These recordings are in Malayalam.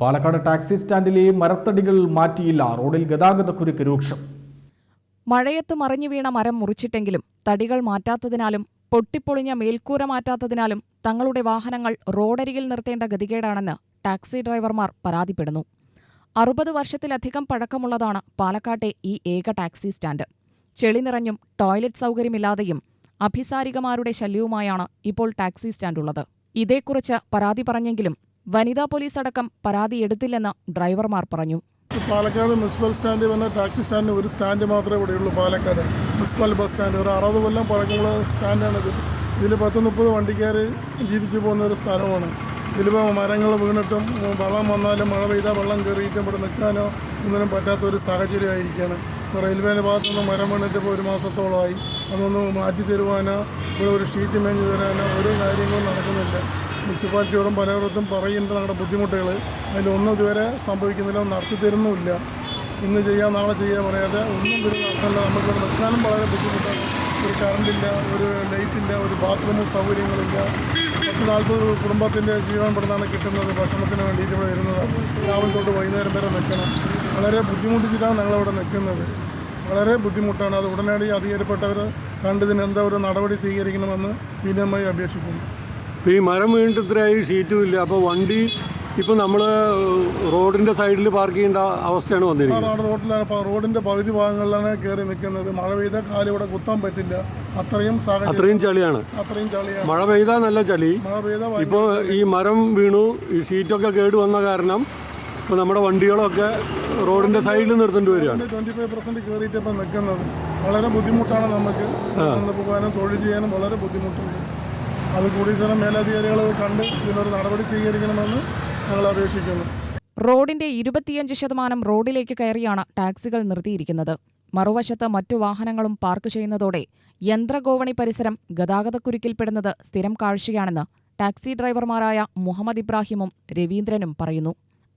പാലക്കാട് ടാക്സി സ്റ്റാൻഡിലെ മരത്തടികൾ മാറ്റിയില്ല. റോഡിൽ ഗതാഗതക്കുരുക്ക് രൂക്ഷം. മഴയത്ത് മറിഞ്ഞു വീണ മരം മുറിച്ചിട്ടെങ്കിലും തടികൾ മാറ്റാത്തതിനാലും പൊട്ടിപ്പൊളിഞ്ഞ മേൽക്കൂര മാറ്റാത്തതിനാലും തങ്ങളുടെ വാഹനങ്ങൾ റോഡരികിൽ നിർത്തേണ്ട ഗതികേടാണെന്ന് ടാക്സി ഡ്രൈവർമാർ പരാതിപ്പെടുന്നു. അറുപത് വർഷത്തിലധികം പഴക്കമുള്ളതാണ് പാലക്കാട്ടെ ഈ ഏക ടാക്സി സ്റ്റാൻഡ്. ചെളി നിറഞ്ഞും ടോയ്ലറ്റ് സൗകര്യമില്ലാതെയും അഭിസാരികമാരുടെ ശല്യവുമായാണ് ഇപ്പോൾ ടാക്സി സ്റ്റാൻഡുള്ളത്. ഇതേക്കുറിച്ച് പരാതി പറഞ്ഞെങ്കിലും വനിതാ പോലീസ് അടക്കം പരാതി എടുത്തില്ലെന്ന് ഡ്രൈവർമാർ പറഞ്ഞു. പാലക്കാട് മുനിസിപ്പൽ സ്റ്റാൻഡിൽ വന്ന ടാക്സി സ്റ്റാൻഡിന് ഒരു സ്റ്റാൻഡ് മാത്രമേ ഇവിടെയുള്ളൂ പാലക്കാട്. Municipal bus stand. ഒരു അറുപത് കൊല്ലം പഴക്കമുള്ള സ്റ്റാൻഡാണിത് ഇതിൽ പത്ത് മുപ്പത് വണ്ടിക്കാർ ജീവിച്ചു പോകുന്ന ഒരു സ്ഥലമാണ്. ഇതിലിപ്പോൾ മരങ്ങൾ വീണിട്ടും വെള്ളം വന്നാലും മഴ പെയ്താൽ വെള്ളം കയറിയിട്ടും ഇവിടെ നിൽക്കാനോ ഒന്നിനും പറ്റാത്ത ഒരു സാഹചര്യമായിരിക്കുകയാണ് ഇപ്പോൾ റെയിൽവേന്റെ ഭാഗത്തുനിന്ന് മരം വീണിട്ട് ഇപ്പോൾ ഒരു മാസത്തോളമായി. അതൊന്ന് മാറ്റി തരുവാനോ ഇവിടെ ഒരു ഷീറ്റ് മേഞ്ഞ് തരാനോ ഒരു കാര്യങ്ങളും നടക്കുന്നില്ല. മുനിസിപ്പാലിറ്റിയോടും പലയിടത്തും പറയുന്നുണ്ട് ഞങ്ങളുടെ ബുദ്ധിമുട്ടുകൾ. അതിലൊന്നും ഇതുവരെ സംഭവിക്കുന്നില്ല നടത്തി തരുന്നുമില്ല ഇന്ന് ചെയ്യാം നാളെ ചെയ്യാൻ പറയാതെ ഒന്നും ഇതിൽ നടത്തേണ്ട നമുക്കിവിടെ നിൽക്കാനും വളരെ ബുദ്ധിമുട്ടാണ്. ഒരു കറണ്ടില്ല ഒരു ലൈറ്റില്ല ഒരു ബാത്റൂം സൗകര്യങ്ങളില്ല. പത്ത് നാൽപ്പത് കുടുംബത്തിന്റെ ജീവൻ പെടുന്നാണ് കിട്ടുന്നത് ഭക്ഷണത്തിന് വേണ്ടിയിട്ട് ഇവിടെ വരുന്നത് രാവിലെ തൊട്ട് വൈകുന്നേരം വരെ നിൽക്കണം. വളരെ ബുദ്ധിമുട്ടിച്ചിട്ടാണ് ഞങ്ങളിവിടെ നിൽക്കുന്നത്. വളരെ ബുദ്ധിമുട്ടാണ്. അത് ഉടനടി അധികാരപ്പെട്ടവർ കണ്ടതിന് എന്താ ഒരു നടപടി സ്വീകരിക്കണമെന്ന് വിനയമായി അപേക്ഷിക്കുന്നു. ഇപ്പോൾ ഈ മരം വീണിട്ട് ഇത്രയായി ഷീറ്റും ഇല്ല അപ്പോൾ വണ്ടി ഇപ്പോൾ നമ്മൾ റോഡിന്റെ സൈഡിൽ പാർക്ക് ചെയ്യേണ്ട അവസ്ഥയാണ് വന്നിരിക്കുന്നത്. റോഡിലാണ് റോഡിന്റെ പകുതി ഭാഗങ്ങളിലാണ് കയറി നിൽക്കുന്നത് മഴ പെയ്താൽ കാൽ ഇവിടെ കുത്താൻ പറ്റില്ല. അത്രയും അത്രയും ചളിയാണ്. അത്രയും ചളിയാണ്. മഴ പെയ്താൽ നല്ല ചളി. മഴ പെയ്താൽ ഇപ്പോൾ ഈ മരം വീണു ഈ ഷീറ്റൊക്കെ കേട് വന്ന കാരണം ഇപ്പോൾ നമ്മുടെ വണ്ടികളൊക്കെ റോഡിന്റെ സൈഡിൽ നിർത്തേണ്ടി വരികയാണ്. ട്വന്റി ഫൈവ് പെർസെന്റ് കയറിയിട്ട് ഇപ്പം നിൽക്കുന്നത് വളരെ ബുദ്ധിമുട്ടാണ് നമുക്ക് പോകാനും തൊഴിൽ ചെയ്യാനും വളരെ ബുദ്ധിമുട്ടുണ്ട്. അത് കൂടി ചില മേലധികാരികൾ കണ്ട് ഇതിനൊരു നടപടി സ്വീകരിക്കണമെന്ന് ഞങ്ങൾ അപേക്ഷിക്കുന്നു. റോഡിന്റെ ഇരുപത്തിയഞ്ച് ശതമാനം റോഡിലേക്ക് കയറിയാണ് ടാക്സികൾ നിർത്തിയിരിക്കുന്നത്. മറുവശത്ത് മറ്റു വാഹനങ്ങളും പാർക്ക് ചെയ്യുന്നതോടെ യന്ത്രഗോവണി പരിസരം ഗതാഗതക്കുരുക്കിൽപ്പെടുന്നത് സ്ഥിരം കാഴ്ചയാണെന്ന് ടാക്സി ഡ്രൈവർമാരായ മുഹമ്മദ് ഇബ്രാഹിമും രവീന്ദ്രനും പറയുന്നു.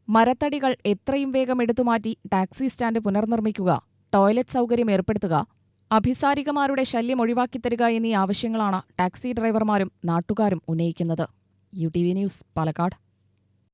മരത്തടികൾ എത്രയും വേഗം എടുത്തുമാറ്റി ടാക്സി സ്റ്റാൻഡ് പുനർനിർമ്മിക്കുക ടോയ്ലറ്റ് സൗകര്യം ഏർപ്പെടുത്തുക അഭിസാരികമാരുടെ ശല്യം ഒഴിവാക്കിത്തരിക എന്നീ ആവശ്യങ്ങളാണ് ടാക്സി ഡ്രൈവർമാരും നാട്ടുകാരും ഉന്നയിക്കുന്നത്. U T V news Palakkad.